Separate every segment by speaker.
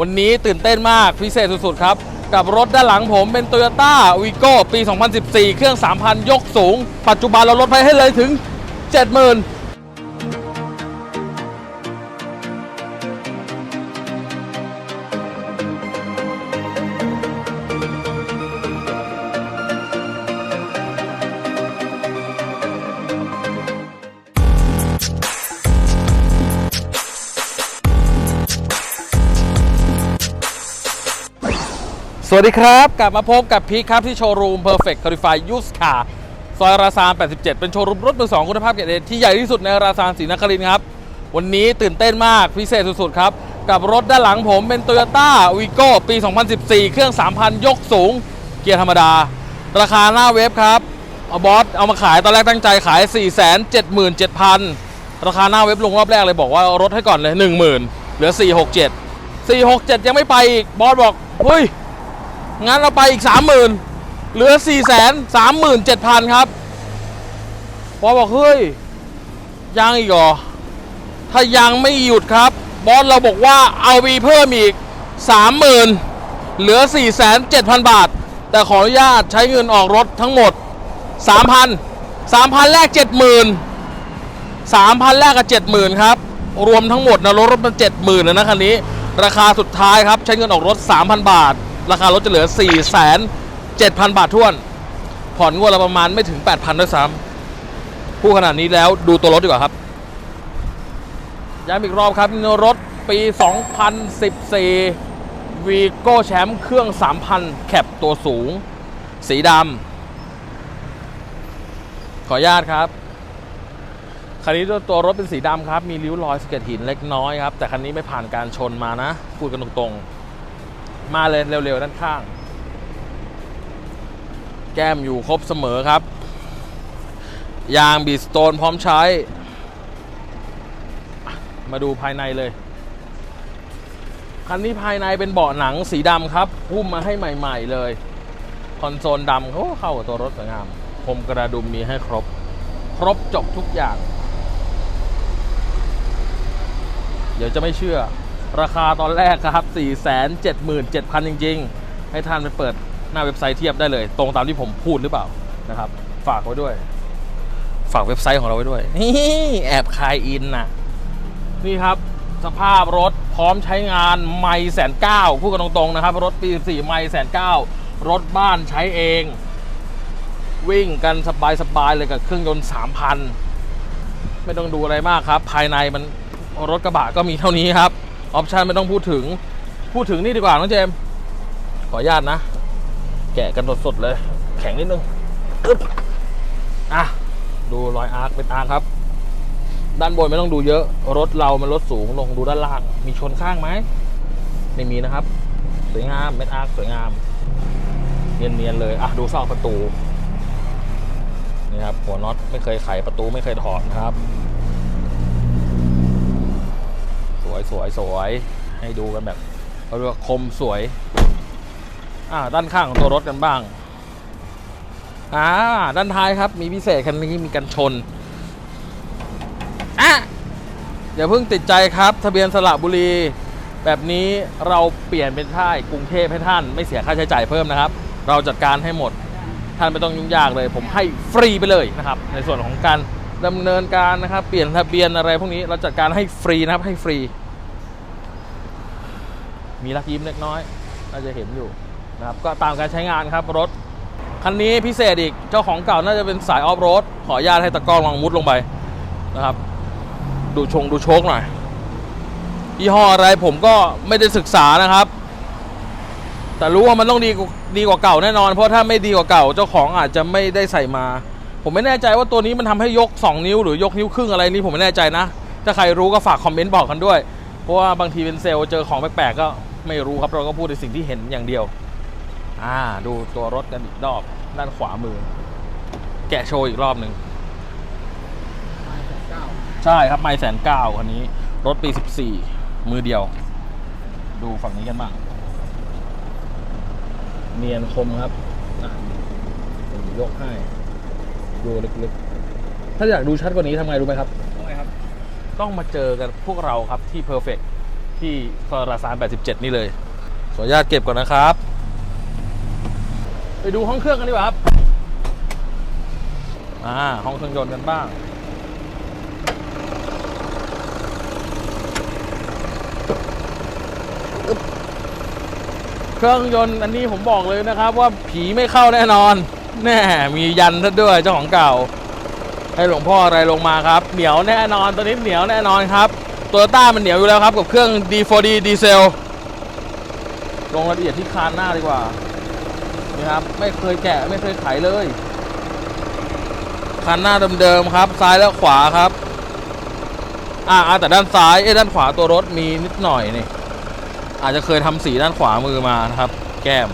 Speaker 1: วันนี้ตื่นเต้นมากพิเศษสุดๆครับ กับรถด้านหลังผมเป็น Toyota v i g o ปี 2014 เครื่อง 3,000 ยกสูง ปัจจุบันเราลดไปให้เลยถึง 70,000 สวัสดีครับ กลับมาพบกับพีคครับที่โชว์รูม Perfect Qualify Used Car ซอยราซาน 87 เป็นโชว์รูมรถมือสองคุณภาพเกรดเอที่ใหญ่ที่สุดในราซานศรีนครินทร์ครับ วันนี้ตื่นเต้นมากพิเศษสุดๆครับ กับรถด้านหลังผมเป็น Toyota v i g o ปี 2014 เครื่อง 3,000 ยกสูง เกียร์ธรรมดา ราคาหน้าเว็บครับเอาบอสเอามาขายตอนแรกตั้งใจขาย 477,000 ราคาหน้าเว็บลงรอบแรกเลยบอกว่าเอารถให้ก่อนเลย 10,000เหลือ 467 467 ยังไม่ไปอีกบอสบอกเฮ้ย งั้นเราไปอีก 30,000 เหลือ 4 3 7 0 0 0 ครับ บอสบอก เฮ้ย ยังอีกเหรอ ถ้ายังไม่หยุดครับ บอสเราบอกว่าเอาวีเพิ่มอีก 30,000 เหลือ 4 7 0 0 0 บาท แต่ขออนุญาตใช้เงินออกรถทั้งหมด 3,000 3,000 แรก 70,000 3,000 แรกกับ 70,000 ครับ รวมทั้งหมดนะรถรถมัน 70,000เลยนะคันนี้ ราคาสุดท้ายครับ ใช้เงินออกรถ 3,000 บาท ราคารถจะเหลือ 4 7,000 บาทท้วน ผ่อนงวดละประมาณไม่ถึง 8,000ด้วยซ้ำพูดขนาดนี้แล้วดูตัวรถดีกว่าครับ ย้ำอีกรอบครับนี่รถปี 2014วีโก้แชมป์เครื่อง 3,000 แคปตัวสูง สีดำขออนุญาตครับคันนี้ตัวรถเป็นสีดำครับ มีริ้วรอยสเก็ดหินเล็กน้อยครับ แต่คันนี้ไม่ผ่านการชนมานะ พูดกันตรงๆ มาเลยเร็วๆด้านข้าง แก้มอยู่ครบเสมอครับ ยางบีสโตนพร้อมใช้ มาดูภายในเลย คันนี้ภายในเป็นเบาะหนังสีดำครับหุ้มมาให้ใหม่ ๆเลย คอนโซลดำเขาเข้ากับตัวรถสวยงามพรมกระดุมมีให้ครบ ครบจบทุกอย่าง เดี๋ยวจะไม่เชื่อ ราคาตอนแรกครับ 477,000 จริง ๆ ให้ท่านไปเปิดหน้าเว็บไซต์เทียบได้เลย ตรงตามที่ผมพูดหรือเปล่านะครับ ฝากไว้ด้วย ฝากเว็บไซต์ของเราไว้ด้วยนี่แอบคายอินน่ะนี่ครับ สภาพรถพร้อมใช้งานไม่แสนเก้าพูดกันตรงๆนะครับ รถปี4ไม่แสนเก้ารถบ้านใช้เอง วิ่งกันสบายๆเลยกับเครื่องยนต์3,000ไม่ต้องดูอะไรมากครับ ภายในมันรถกระบะก็มีเท่านี้ครับ ออปชันไม่ต้องพูดถึง พูดถึงนี่ดีกว่าน้องเจม ขออนุญาตนะ แกะกันสดๆเลย แข็งนิดนึงอึ๊บอะ ดูรอยอาร์คเป็นอาร์คครับ ด้านบนไม่ต้องดูเยอะ รถเรามันรถสูงลงดูด้านล่าง มีชนข้างไหม ไม่มีนะครับ สวยงามเม็ดอาร์คสวยงาม เนียนๆเลย อะ ดูซอกประตู นี่ครับ หัวน็อตไม่เคยไขประตูไม่เคยถอดนะครับ วยสวยสวยให้ดูกันแบบเขาเรียกว่าคมสวย อ่า ด้านข้างของตัวรถกันบ้าง อ่า ด้านท้ายครับ มีพิเศษคันนี้มีกันชน อะอย่าเพิ่งติดใจครับ ทะเบียนสระบุรี แบบนี้เราเปลี่ยนเป็นท่ายกรุงเทพให้ท่าน ไม่เสียค่าใช้จ่ายเพิ่มนะครับ เราจัดการให้หมด ท่านไม่ต้องยุ่งยากเลย ผมให้ฟรีไปเลยนะครับ ในส่วนของการดำเนินการนะครับ เปลี่ยนทะเบียนอะไรพวกนี้เราจัดการให้ฟรีนะครับให้ฟรี มีลักยิ้มเล็กน้อยน่าจะเห็นอยู่นะครับก็ตามการใช้งานครับรถคันนี้พิเศษอีกเจ้าของเก่าน่าจะเป็นสายออฟโรดขออนุญาตให้ตะกร้องลองมุดลงไปนะครับ ดูชงดูโชคหน่อยยี่ห้ออะไรผมก็ไม่ได้ศึกษานะครับ แต่รู้ว่ามันต้องดีกว่าดีกว่าเก่าแน่นอน เพราะถ้าไม่ดีกว่าเก่าเจ้าของอาจจะไม่ได้ใส่มา ผมไม่แน่ใจว่าตัวนี้มันทำให้ยก 2 นิ้วหรือยกนิ้วครึ่งอะไรนี่ผมไม่แน่ใจนะถ้าใครรู้ก็ฝากคอมเมนต์บอกกันด้วย เพราะว่าบางทีเป็นเซลล์เจอของแปลกๆก็ ไม่รู้ครับเราก็พูดในสิ่งที่เห็นอย่างเดียว อ่า ดูตัวรถกันอีกรอบด้านขวามือ แกะโชว์อีกรอบหนึ่งใช่ครับไม่แสนเก้าคันนี้ รถปี 14 มือเดียว ดูฝั่งนี้กันบ้างเนียนคมครับอะผมยกให้ดูลึกๆ ถ้าอยากดูชัดกว่านี้ทำไงรู้ไหมครับ
Speaker 2: ทำไมครับ
Speaker 1: ต้องมาเจอกันพวกเราครับที่ Perfect ที่ฟาราซาน87 นี่เลย ขออนุญาตเก็บก่อนนะครับ ไปดูห้องเครื่องกันดีกว่าครับ อ่า ห้องเครื่องยนต์กันบ้าง เครื่องยนต์อันนี้ผมบอกเลยนะครับว่าผีไม่เข้าแน่นอน แน่ มียันท่านด้วยเจ้าของเก่า ให้หลวงพ่ออะไรลงมาครับ เหนียวแน่นอน ตัวนี้เหนียวแน่นอนครับ ตัวต้ามันเหนียวอยู่แล้วครับ กับเครื่อง D4D ดีเซล ลงรายละเอียดที่คานหน้าดีกว่า นี่ครับ ไม่เคยแกะไม่เคยไขเลย คันหน้าเดิมๆครับ ซ้ายและขวาครับ อ่าอาแต่ด้านซ้ายเอ้ด้านขวาตัวรถมีนิดหน่อยนี่ อาจจะเคยทำสีด้านขวามือมานะครับ แก้ม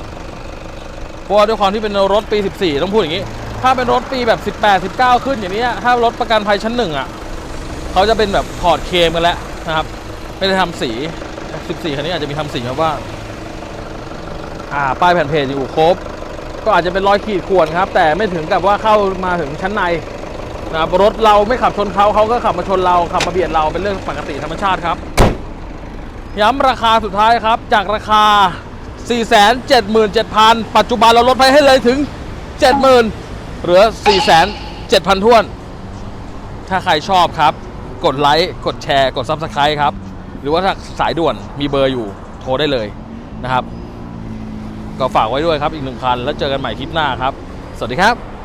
Speaker 1: เพราะว่าด้วยความที่เป็นรถปี 14 ต้องพูดอย่างนี้ ถ้าเป็นรถปีแบบ 18 19 ขึ้นอย่างนี้ถ้ารถประกันภัยชั้นหนึ่งอะ เขาจะเป็นแบบถอดเคมกันแล้วนะครับ ไม่ได้ทำสี 14 คันนี้อาจจะมีทำสีมาบ้างอ่าป้ายแผ่นเพจอยู่ครบ ก็อาจจะเป็นรอยขีดข่วนครับ แต่ไม่ถึงกับว่าเข้ามาถึงชั้นในนะครับรถเราไม่ขับชนเขาเขาก็ขับมาชนเราขับมาเบียดเราเป็นเรื่องปกติธรรมชาติครับ ย้ำราคาสุดท้ายครับ จากราคา 477,000 ปัจจุบันเราลดไปให้เลยถึง 70,000เหลือ407,000ท้วน ถ้าใครชอบครับ กดไลค์กดแชร์กด s u b สไครต์ครับ หรือว่าถ้าสายด่วนมีเบอร์อยู่โทรได้เลยนะครับ ก็ฝากไว้ด้วยครับอีกหนึ่งคัน แล้วเจอกันใหม่คลิปหน้าครับ สวัสดีครับ